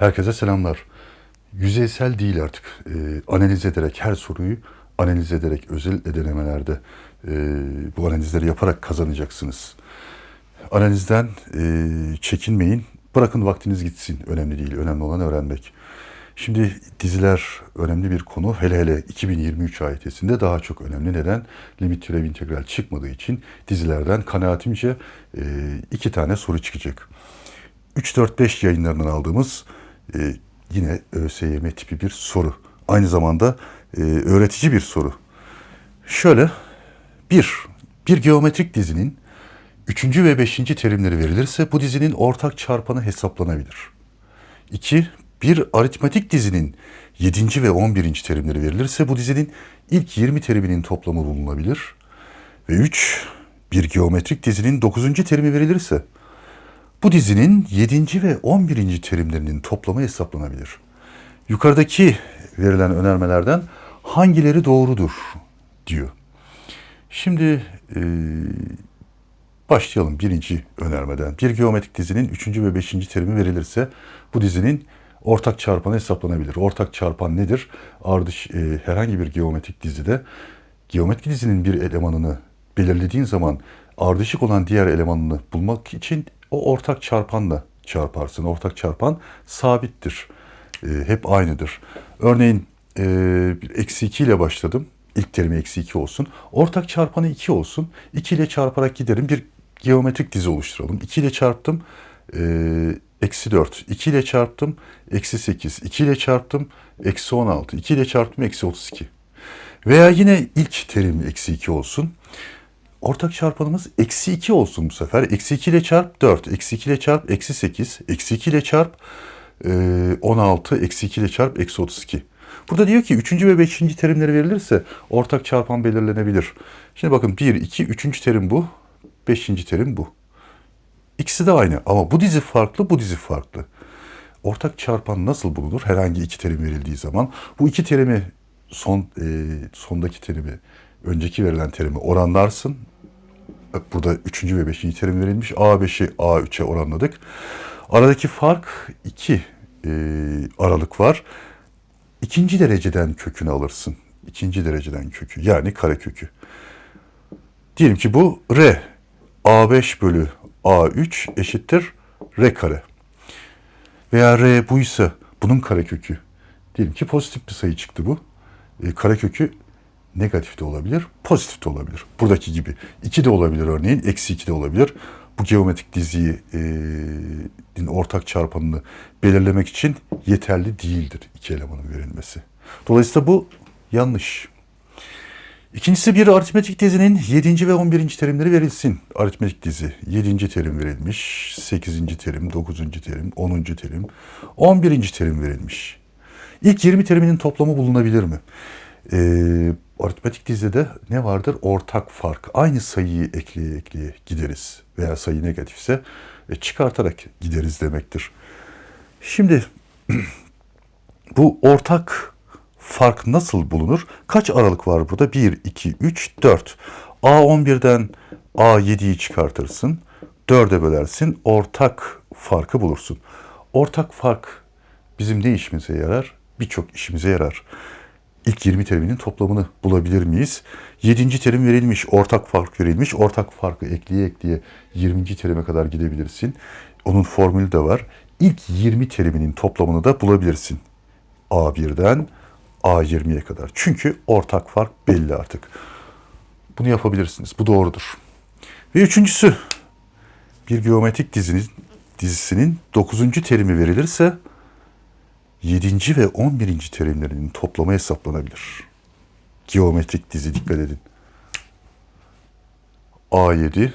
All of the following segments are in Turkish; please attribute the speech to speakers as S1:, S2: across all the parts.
S1: Herkese selamlar. Yüzeysel değil artık. Ee, analiz ederek her soruyu analiz ederek özel denemelerde e, bu analizleri yaparak kazanacaksınız. Analizden e, çekinmeyin. Bırakın vaktiniz gitsin. Önemli değil. Önemli olan öğrenmek. Şimdi diziler önemli bir konu. Hele hele 2023 ayetesinde daha çok önemli. Neden? Limit türev integral çıkmadığı için dizilerden kanaatimce e, iki tane soru çıkacak. 3-4-5 yayınlarından aldığımız e, yine ÖSYM tipi bir soru. Aynı zamanda e, öğretici bir soru. Şöyle, bir, bir geometrik dizinin üçüncü ve beşinci terimleri verilirse bu dizinin ortak çarpanı hesaplanabilir. İki, bir aritmetik dizinin 7. ve 11. terimleri verilirse bu dizinin ilk 20 teriminin toplamı bulunabilir. Ve 3. Bir geometrik dizinin 9. terimi verilirse bu dizinin 7. ve 11. terimlerinin toplamı hesaplanabilir. Yukarıdaki verilen önermelerden hangileri doğrudur diyor. Şimdi e, başlayalım birinci önermeden. Bir geometrik dizinin 3. ve 5. terimi verilirse bu dizinin ortak çarpanı hesaplanabilir. Ortak çarpan nedir? Ardış e, herhangi bir geometrik dizide geometrik dizinin bir elemanını belirlediğin zaman ardışık olan diğer elemanını bulmak için o ortak çarpanla çarparsın. Ortak çarpan sabittir. E, hep aynıdır. Örneğin e, eksi 2 ile başladım. İlk terimi eksi 2 olsun. Ortak çarpanı 2 olsun. 2 ile çarparak giderim. Bir geometrik dizi oluşturalım. 2 ile çarptım. Eksi 4. 2 ile çarptım. Eksi 8. 2 ile çarptım. Eksi 16. 2 ile çarptım. Eksi 32. Veya yine ilk terim eksi 2 olsun. Ortak çarpanımız eksi 2 olsun bu sefer. Eksi 2 ile çarp 4. Eksi 2 ile çarp eksi 8. Eksi 2 ile çarp e, 16. Eksi 2 ile çarp eksi 32. Burada diyor ki 3. ve 5. terimleri verilirse ortak çarpan belirlenebilir. Şimdi bakın 1, 2, 3. terim bu. 5. terim bu. İkisi de aynı ama bu dizi farklı, bu dizi farklı. Ortak çarpan nasıl bulunur? Herhangi iki terim verildiği zaman. Bu iki terimi son e, sondaki terimi, önceki verilen terimi oranlarsın. Burada üçüncü ve beşinci terim verilmiş. A5'i A3'e oranladık. Aradaki fark 2 e, aralık var. İkinci dereceden kökünü alırsın. İkinci dereceden kökü yani kare kökü. Diyelim ki bu R. A5 bölü A3 eşittir R kare. Veya R buysa bunun karekökü. Diyelim ki pozitif bir sayı çıktı bu. E, karekökü negatif de olabilir, pozitif de olabilir. Buradaki gibi. 2 de olabilir örneğin, eksi 2 de olabilir. Bu geometrik diziyi e, ortak çarpanını belirlemek için yeterli değildir iki elemanın verilmesi. Dolayısıyla bu yanlış. İkincisi bir aritmetik dizinin 7. ve 11. terimleri verilsin. Aritmetik dizi 7. terim verilmiş, 8. terim, 9. terim, 10. terim, 11. terim verilmiş. İlk 20 teriminin toplamı bulunabilir mi? Ee, aritmetik dizide ne vardır? Ortak fark. Aynı sayıyı ekleye ekleye gideriz. Veya sayı negatifse e, çıkartarak gideriz demektir. Şimdi bu ortak fark nasıl bulunur? Kaç aralık var burada? 1, 2, 3, 4. A11'den A7'yi çıkartırsın. 4'e bölersin. Ortak farkı bulursun. Ortak fark bizim ne işimize yarar? Birçok işimize yarar. İlk 20 teriminin toplamını bulabilir miyiz? 7. terim verilmiş, ortak fark verilmiş. Ortak farkı ekleye ekleye 20. terime kadar gidebilirsin. Onun formülü de var. İlk 20 teriminin toplamını da bulabilirsin. A1'den A20'ye kadar. Çünkü ortak fark belli artık. Bunu yapabilirsiniz. Bu doğrudur. Ve üçüncüsü bir geometrik dizinin, dizisinin 9. terimi verilirse 7. ve 11. terimlerinin toplamı hesaplanabilir. Geometrik dizi dikkat edin. A7,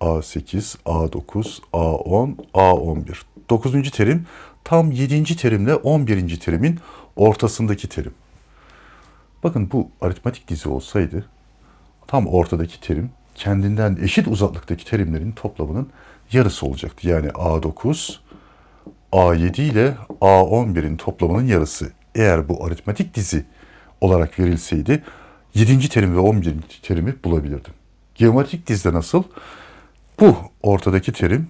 S1: A8, A9, A10, A11. 9. terim tam 7. terimle 11. terimin ortasındaki terim. Bakın bu aritmetik dizi olsaydı tam ortadaki terim kendinden eşit uzaklıktaki terimlerin toplamının yarısı olacaktı. Yani A9, A7 ile A11'in toplamının yarısı. Eğer bu aritmetik dizi olarak verilseydi 7. terim ve 11. terimi bulabilirdim. Geometrik dizide nasıl? Bu ortadaki terim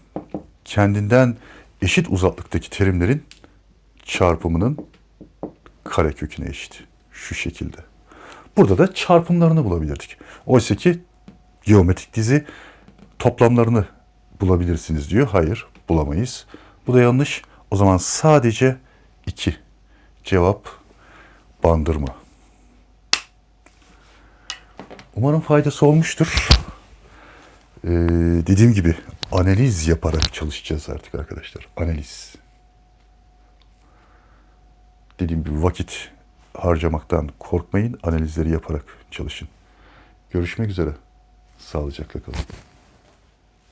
S1: kendinden eşit uzaklıktaki terimlerin çarpımının kareköküne eşit. Şu şekilde. Burada da çarpımlarını bulabilirdik. Oysa ki geometrik dizi toplamlarını bulabilirsiniz diyor. Hayır, bulamayız. Bu da yanlış. O zaman sadece 2. Cevap bandırma. Umarım faydası olmuştur. Ee, dediğim gibi analiz yaparak çalışacağız artık arkadaşlar. Analiz. Dediğim gibi vakit harcamaktan korkmayın. Analizleri yaparak çalışın. Görüşmek üzere. Sağlıcakla kalın.